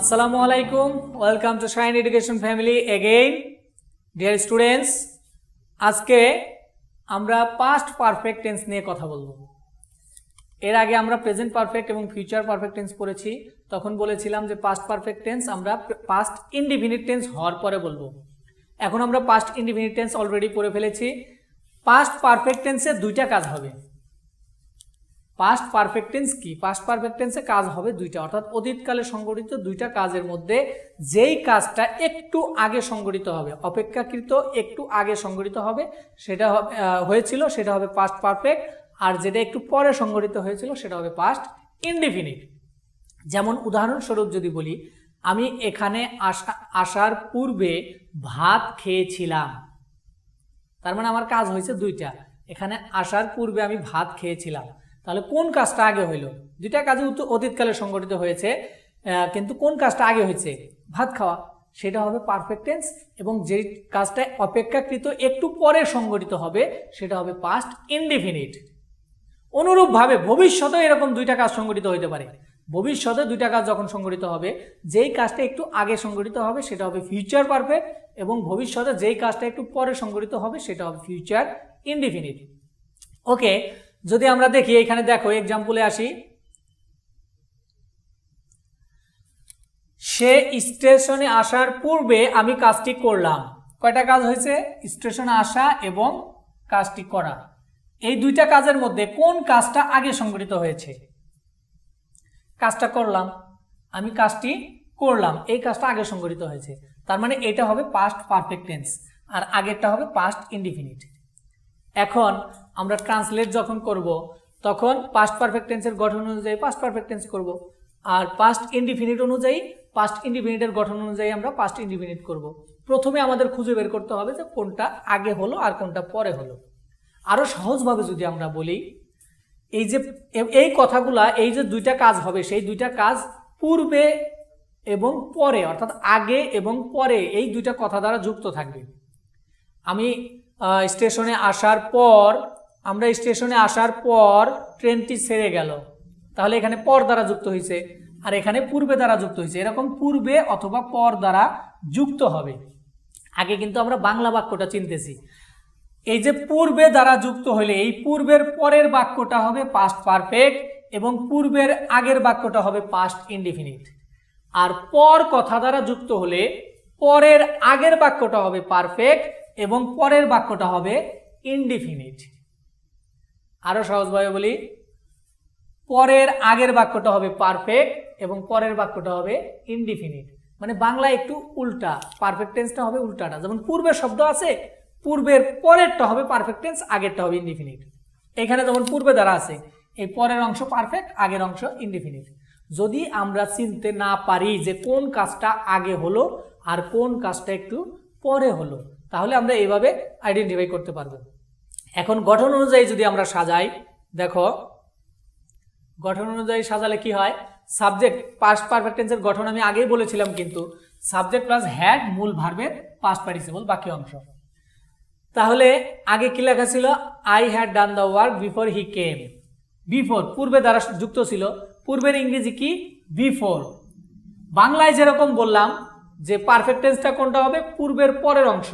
আসসালামু আলাইকুম। Welcome to shine education family again dear students আজকে আমরা পাস্ট পারফেক্ট টেন্স নিয়ে কথা বলব। এর আগে আমরা প্রেজেন্ট পারফেক্ট এবং ফিউচার পারফেক্ট টেন্স পড়েছি। তখন বলেছিলাম যে পাস্ট পারফেক্ট টেন্স আমরা পাস্ট ইনডিফিনিট টেন্স হওয়ার পরে বলব। এখন আমরা পাস্ট ইনডিফিনিট টেন্স অলরেডি পড়ে ফেলেছি। পাস্ট পারফেক্ট টেন্সে দুইটা কাজ হবে। পাস্ট পারফেক্টেন্স কি? পাস্ট পারফেক্ট টেন্সে কাজ হবে দুইটা। অর্থাৎ অতীতকালে সংগঠিত দুইটা কাজের মধ্যে যেই কাজটা একটু আগে সংগঠিত হবে, অপেক্ষাকৃত একটু আগে সংগঠিত হবে, সেটা হয়েছিল, সেটা হবে পাস্ট পারফেক্ট আর যেটা একটু পরে সংগঠিত হয়েছিল, সেটা হবে পাস্ট ইনডিফিনিট যেমন উদাহরণস্বরূপ যদি বলি, আমি এখানে আসা, আসার পূর্বে ভাত খেয়েছিলাম। তার মানে আমার কাজ হয়েছে দুইটা। এখানে আসার পূর্বে আমি ভাত খেয়েছিলাম। তাহলে কোন কাজটা আগে হইল? দুইটা কাজে অতীতকালে সংগঠিত হয়েছে কিন্তু কোন কাজটা আগে হয়েছে? ভাত খাওয়া। সেটা হবে পারফেক্ট টেন্স এবং যে কাজটা অপেক্ষাকৃত একটু পরে সংগঠিত হবে, সেটা হবে পাস্ট ইনডিফিনিট অনুরূপভাবে ভবিষ্যতে এরকম দুইটা কাজ সংগঠিত হইতে পারে। ভবিষ্যতে দুইটা কাজ যখন সংগঠিত হবে, যেই কাজটা একটু আগে সংগঠিত হবে, সেটা হবে ফিউচার পারফেক্ট এবং ভবিষ্যতে যেই কাজটা একটু পরে সংগঠিত হবে, সেটা হবে ফিউচার ইনডিফিনিট ওকে যদি আমরা দেখি, এখানে দেখো এক্সাম্পলে আসি। সে স্টেশনে আসার পূর্বে আমি কাজটি করলাম। কয়টা কাজ হয়েছে? স্টেশনে আসা এবং কাজটি করা। এই দুইটা কাজের মধ্যে কোন কাজটা আগে সংগঠিত হয়েছে? কাজটা করলাম। আমি কাজটি করলাম। এই কাজটা আগে সংগঠিত হয়েছে। তার মানে এটা হবে পাস্ট পারফেক্ট টেন্স আর আগেরটা হবে পাস্ট ইনডিফিনিট এখন আমরা ট্রান্সলেট যখন করব, তখন পাস্ট পারফেক্ট টেন্সের গঠন অনুযায়ী পাস্ট পারফেক্ট টেন্স করব। আর পাস্ট ইনডিফিনিট অনুযায়ী পাস্ট ইনডিফিনিটের গঠন অনুযায়ী আমরা পাস্ট ইনডিফিনিট করব। প্রথমে আমাদের খুঁজে বের করতে হবে যে কোনটা আগে হলো আর কোনটা পরে হলো। আরও সহজভাবে যদি আমরা বলি, এই যে, এই কথাগুলা, এই যে দুইটা কাজ হবে, সেই দুইটা কাজ পূর্বে এবং পরে, অর্থাৎ আগে এবং পরে, এই দুইটা কথা দ্বারা যুক্ত থাকবে। আমি স্টেশনে আসার পর আমরা স্টেশনে আসার পর ট্রেনটি ছেড়ে গেল। তাহলে এখানে পর দ্বারা যুক্ত হয়েছে আর এখানে পূর্বে দ্বারা যুক্ত হয়েছে এরকম পূর্বে অথবা পর দ্বারা যুক্ত হবে। আগে কিন্তু আমরা বাংলা বাক্যটা চিনতেছি। এই যে পূর্বে দ্বারা যুক্ত হলে এই পূর্বের পরের বাক্যটা হবে পাস্ট পারফেক্ট এবং পূর্বের আগের বাক্যটা হবে পাস্ট ইনডিফিনিট আর পর কথা দ্বারা যুক্ত হলে, পরের আগের বাক্যটা হবে পারফেক্ট এবং পরের বাক্যটা হবে ইনডিফিনিট আরও সহজভাবে বলি, পরের আগের বাক্যটা হবে পারফেক্ট এবং পরের বাক্যটা হবে ইনডিফিনিট মানে বাংলা একটু উল্টা পারফেক্ট টেন্সটা হবে উল্টাটা। যেমন পূর্বের শব্দ আছে, পূর্বের পরেরটা হবে পারফেক্ট টেন্স আগেরটা হবে ইনডিফিনিট এখানে যেমন পূর্বে দ্বারা আছে, এই পরের অংশ পারফেক্ট আগের অংশ ইনডিফিনিট যদি আমরা চিনতে না পারি যে কোন কাজটা আগে হলো আর কোন কাজটা একটু পরে হলো, তাহলে আমরা এইভাবে আইডেন্টিফাই করতে পারব। এখন গঠন অনুযায়ী যদি আমরা সাজাই, দেখো, গঠন অনুযায়ী সাজালে কি হয়? সাবজেক্ট পাস্ট পারফেক্ট টেন্সের গঠন আমি আগেই বলেছিলাম কিন্তু সাবজেক্ট প্লাস হ্যাড মূল ভার্বের পাস্ট পার্টিসিপল বাকি অংশ। তাহলে আগে কি লেখা ছিল? I had done the work before he came before পূর্বে দ্বারা যুক্ত ছিল। পূর্বের ইংরেজি কি? বিফোর বাংলায় যেরকম বললাম যে পারফেক্ট টেন্সটা কোনটা হবে? পূর্বের পরের অংশ।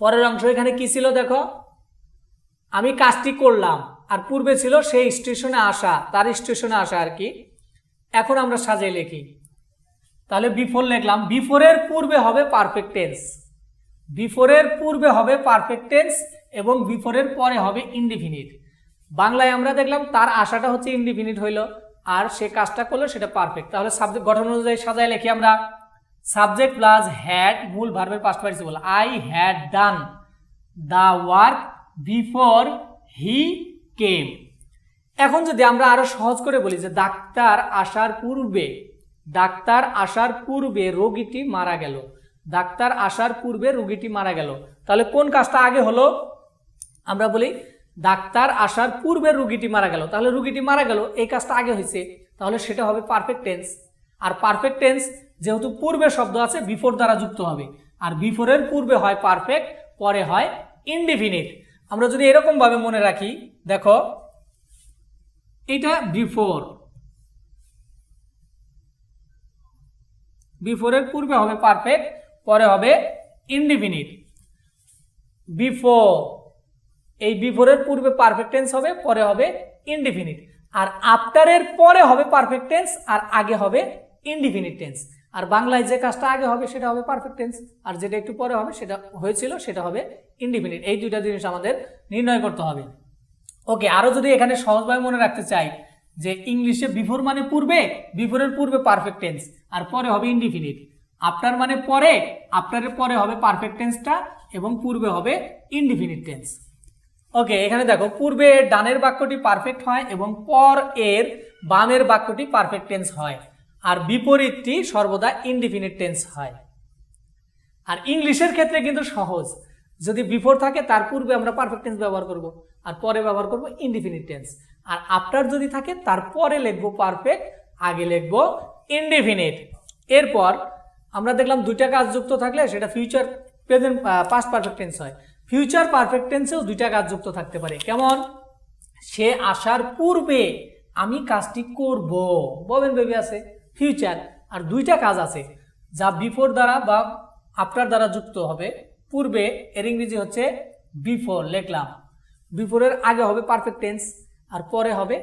পরের অংশ এখানে কি ছিল দেখো? আমি কাজটি করলাম, আর পূর্বে ছিল সেই স্টেশনে আসা, তার স্টেশনে আসা আর কি। এখন আমরা সাজাই লিখি। তাহলে বিফোর লিখলাম বিফোরের পূর্বে হবে পারফেক্ট টেন্স বিফোরের পূর্বে হবে পারফেক্ট টেন্স এবং বিফোরের পরে হবে ইনডিফিনিট বাংলায় আমরা দেখলাম তার আশাটা হচ্ছে ইনডিফিনিট হইল, আর সে কাজটা করল সেটা পারফেক্ট তাহলে সাবজেক্ট গঠন অনুযায়ী সাজায় লিখি আমরা। সাবজেক্ট প্লাস হ্যাড মূল ভার্বের past participle I had done the work before he came. এখন যদি আমরা আরও সহজ করে বলি যে ডাক্তার আসার পূর্বে, ডাক্তার আসার পূর্বে রোগীটি মারা গেল। ডাক্তার আসার পূর্বে রোগীটি মারা গেল। তাহলে কোন কাজটা আগে হলো? আমরা বলি ডাক্তার আসার পূর্বে রুগীটি মারা গেল। তাহলে রুগীটি মারা গেল, এই কাজটা আগে হয়েছে। তাহলে সেটা হবে পারফেক্ট টেন্স আর পারফেক্ট টেন্স যেহেতু পূর্বে শব্দ আছে, বিফোর দ্বারা যুক্ত হবে। আর বিফোরের পূর্বে হয় পারফেক্ট পরে হয় ইনডিফিনিট আমরা যদি এরকম ভাবে মনে রাখি, দেখো, এটা বিফোর বিফোরের পূর্বে হবে পারফেক্ট পরে হবে ইনডিফিনিট বিফোর এই বিফোরের পূর্বে পারফেক্ট টেন্স হবে, পরে হবে ইনডিফিনিট আর আফটারের পরে হবে পারফেক্ট টেন্স আর আগে হবে ইনডিফিনিট টেন্স আর বাংলায় যে কাজটা আগে হবে, সেটা হবে পারফেক্ট টেন্স আর যেটা একটু পরে হবে, সেটা হয়েছিল, সেটা হবে ইনডিফিনিট এই দুইটা জিনিস আমাদের নির্ণয় করতে হবে। ওকে আরও যদি এখানে সহজভাবে মনে রাখতে চাই যে ইংলিশে বিফোর মানে পূর্বে বিফোরের পূর্বে পারফেক্ট টেন্স আর পরে হবে ইনডিফিনিট আফটার মানে পরে আফটারের পরে হবে পারফেক্ট টেন্সটা এবং পূর্বে হবে ইনডিফিনিট টেন্স ওকে এখানে দেখো, পূর্বে ডানের বাক্যটি পারফেক্ট হয়, এবং পর এর বামের বাক্যটি পারফেক্ট টেন্স হয়, আর বিপরীতটি সর্বদা ইনডিফিনিট টেন্স হয়। আর ইংলিশের ক্ষেত্রে কিন্তু সহজ। যদি বিফোর থাকে, তার পূর্বে আমরা পারফেক্ট টেন্স ব্যবহার করব, আর পরে ব্যবহার করব ইনডিফিনিট টেন্স আর আফটার যদি থাকে তারপরে লিখব পারফেক্ট আগে লিখব ইনডিফিনিট এরপর আমরা দেখলাম দুইটা কাজ যুক্ত থাকলে সেটা future present past perfect tense হয়। ফিউচার পারফেক্ট টেন্সেও দুইটা কাজ যুক্ত থাকতে পারে। কেমন? সে আসার পূর্বে আমি কাজটি করব। ববেন বেবি আছে ফিউচার আর দুইটা কাজ আছে, যা বিফোর দ্বারা বা আফটার দ্বারা যুক্ত হবে। পূর্বে এর ইংরেজি হচ্ছে বিফোর লিখলাম। বিফোরের আগে হবে পারফেক্ট টেন্স আর পরে হবে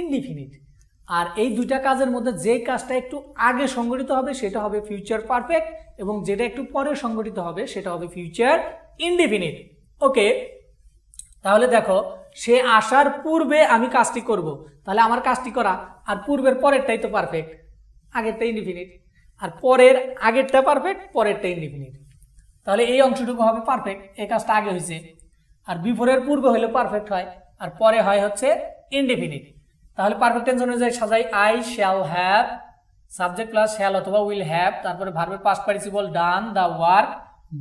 ইনডিফিনিট আর এই দুইটা কাজের মধ্যে যে কাজটা একটু আগে সংগঠিত হবে, সেটা হবে ফিউচার পারফেক্ট এবং যেটা একটু পরে সংগঠিত হবে, সেটা হবে ফিউচার ইনডিফিনিট ওকে তাহলে দেখো, সে আসার পূর্বে আমি কাজটি করব। তাহলে আমার কাজটি করা, আর পূর্বের পরেরটাই তো পারফেক্ট আগেরটা ইনডিফিনিট আর পরের আগেরটা পারফেক্ট পরেরটা ইনডিফিনিট তাহলে এই অংশটুকু হবে পারফেক্ট এই কাজটা আগে হয়েছে। আর বিফোরের পূর্বে হলে পারফেক্ট হয়, আর পরে হয় হচ্ছে ইনডিফিনিট তাহলে পারফেক্ট টেন্স অনুযায়ী সাজাই I shall have subject plus shall অথবা উইল হ্যাভ তারপরে ভার্বের past participle done the work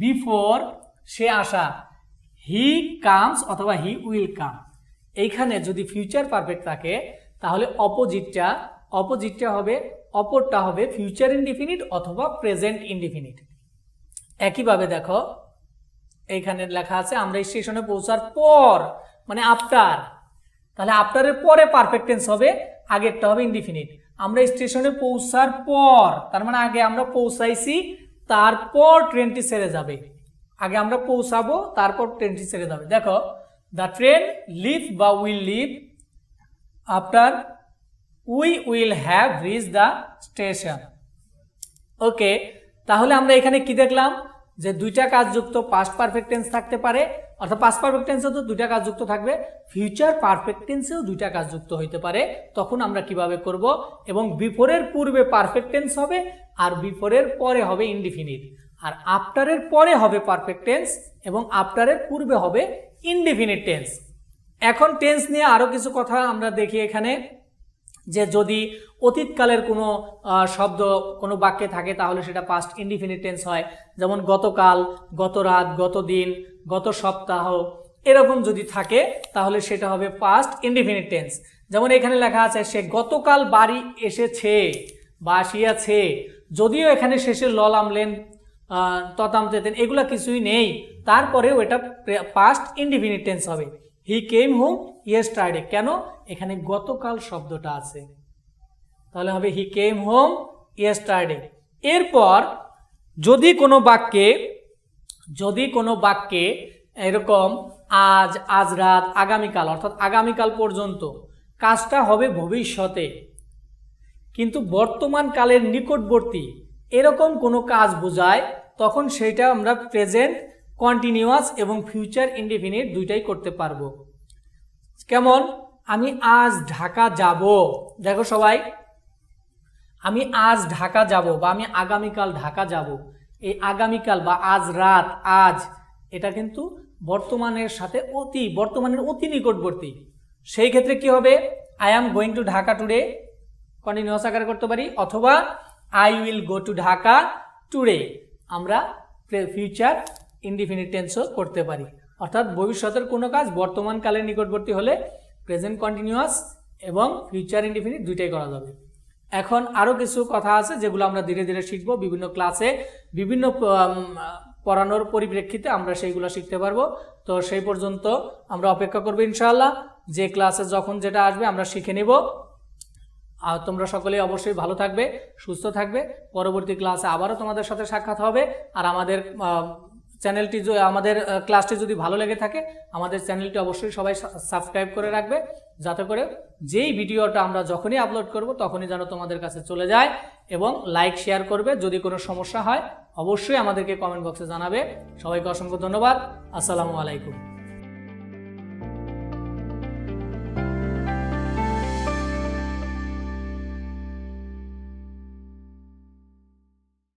before সে আসা। হি কামস অথবা হি উইল কাম এইখানে যদি ফিউচার পারফেক্ট থাকে, তাহলে অপোজিটটা অপোজিটটা হবে, অপরটা হবে ফিউচার ইনডিফিনিট অথবা প্রেজেন্ট ইনডিফিনিট একইভাবে দেখো, এইখানে লেখা আছে, আমরা স্টেশনে পৌঁছার পর মানে আফটার তাহলে আফটারের পরে পারফেক্ট টেন্স হবে, আগেরটা হবে ইনডিফিনিট আমরা স্টেশনে পৌঁছার পর, তার মানে আগে আমরা পৌঁছাইছি, তারপর ট্রেনটি ছেড়ে যাবে। আগে আমরা পৌঁছাবো, তারপর ট্রেনটি ছেড়ে যাবে। দেখো দ্য ট্রেন লিভ বা will leave after we will have reach the station okay তাহলে আমরা এখানে কি দেখলাম? যে দুইটা কাজযুক্ত পাস্ট পারফেক্ট টেন্স থাকতে পারে, অর্থাৎ পাস্ট পারফেক্ট টেন্সে তো দুইটা কাজ যুক্ত থাকবে ফিউচার পারফেক্ট টেন্সেও দুইটা কাজ যুক্ত হইতে পারে, তখন আমরা কীভাবে করব? এবং বিফোরের পূর্বে পারফেক্ট টেন্স হবে, আর বিফোরের পরে হবে ইনডিফিনিট আর আফটারের পরে হবে পারফেক্ট টেন্স এবং আফটারের পূর্বে হবে ইনডিফিনিট টেন্স এখন টেন্স নিয়ে আরও কিছু কথা আমরা দেখি এখানে। যে যদি অতীতকালের কোনো শব্দ, কোনো বাক্যে থাকে, তাহলে সেটা পাস্ট ইনডিফিনিট টেন্স হয়। যেমন গতকাল গত রাত গত দিন গত সপ্তাহ এরকম যদি থাকে, তাহলে সেটা হবে পাস্ট ইনডিফিনিট টেন্স যেমন এখানে লেখা আছে, সে গতকাল বাড়ি এসেছে বা আসিয়াছে, যদিও এখানে শেষে ললামলেন ততাম তেতেন, এগুলা কিছুই নেই। তারপরেও এটা পাস্ট ইনডিফিনিট টেন্স হবে। হি কেম হোম ইয়েস্টারডে কেন? এখানে গতকাল শব্দটা আছে। তাহলে হবে হি কেম হোম ইয়েস্টারডে এরপর যদি কোনো বাক্যে, যদি কোনো বাক্যে এরকম আজ আজ রাত, আগামীকাল, অর্থাৎ আগামীকাল পর্যন্ত কাজটা হবে ভবিষ্যতে, কিন্তু বর্তমান কালের নিকটবর্তী এরকম কোনো কাজ বোঝায়, তখন সেটা আমরা প্রেজেন্ট কন্টিনিউয়াস এবং ফিউচার ইনডিফিনিট দুইটাই করতে পারব। কেমন? আমি আজ ঢাকা যাব। দেখো সবাই, আমি আজ ঢাকা যাব বা আমি আগামীকাল ঢাকা যাব। এই আগামীকাল বা আজ রাত, আজ, এটা কিন্তু বর্তমানের সাথে অতি, বর্তমানের অতি নিকটবর্তী। সেই ক্ষেত্রে কি হবে? I am going to Dhaka today continuous আকারে করতে পারি, অথবা I will go to Dhaka today আমরা ফিউচার ইনডিফিনিট টেন্সও করতে পারি। অর্থাৎ ভবিষ্যতের কোনো কাজ বর্তমান কালের নিকটবর্তী হলে প্রেজেন্ট কন্টিনিউয়াস এবং ফিউচার ইনডিফিনিট দুইটাই করা যাবে। এখন আরও কিছু কথা আছে যেগুলো আমরা ধীরে ধীরে শিখব। বিভিন্ন ক্লাসে বিভিন্ন পড়ানোর পরিপ্রেক্ষিতে আমরা সেইগুলো শিখতে পারব। তো সেই পর্যন্ত আমরা অপেক্ষা করব ইনশাআল্লাহ। যে ক্লাসে যখন যেটা আসবে আমরা শিখে নেব। আর তোমরা সকলেই অবশ্যই ভালো থাকবে, সুস্থ থাকবে। পরবর্তী ক্লাসে আবারও তোমাদের সাথে সাক্ষাৎ হবে। আর আমাদের চ্যানেলটি আমাদের ক্লাসটি যদি ভালো লেগে থাকে, আমাদের চ্যানেলটি অবশ্যই সবাই সাবস্ক্রাইব করে রাখবে, যাতে করে যেই ভিডিওটা আমরা যখনই আপলোড করব, তখনই যেন তোমাদের কাছে চলে যায় এবং লাইক, শেয়ার করবে। যদি কোনো সমস্যা হয়, অবশ্যই আমাদেরকে কমেন্ট বক্সে জানাবে। সবাইকে অসংখ্য ধন্যবাদ। আসসালামু আলাইকুম।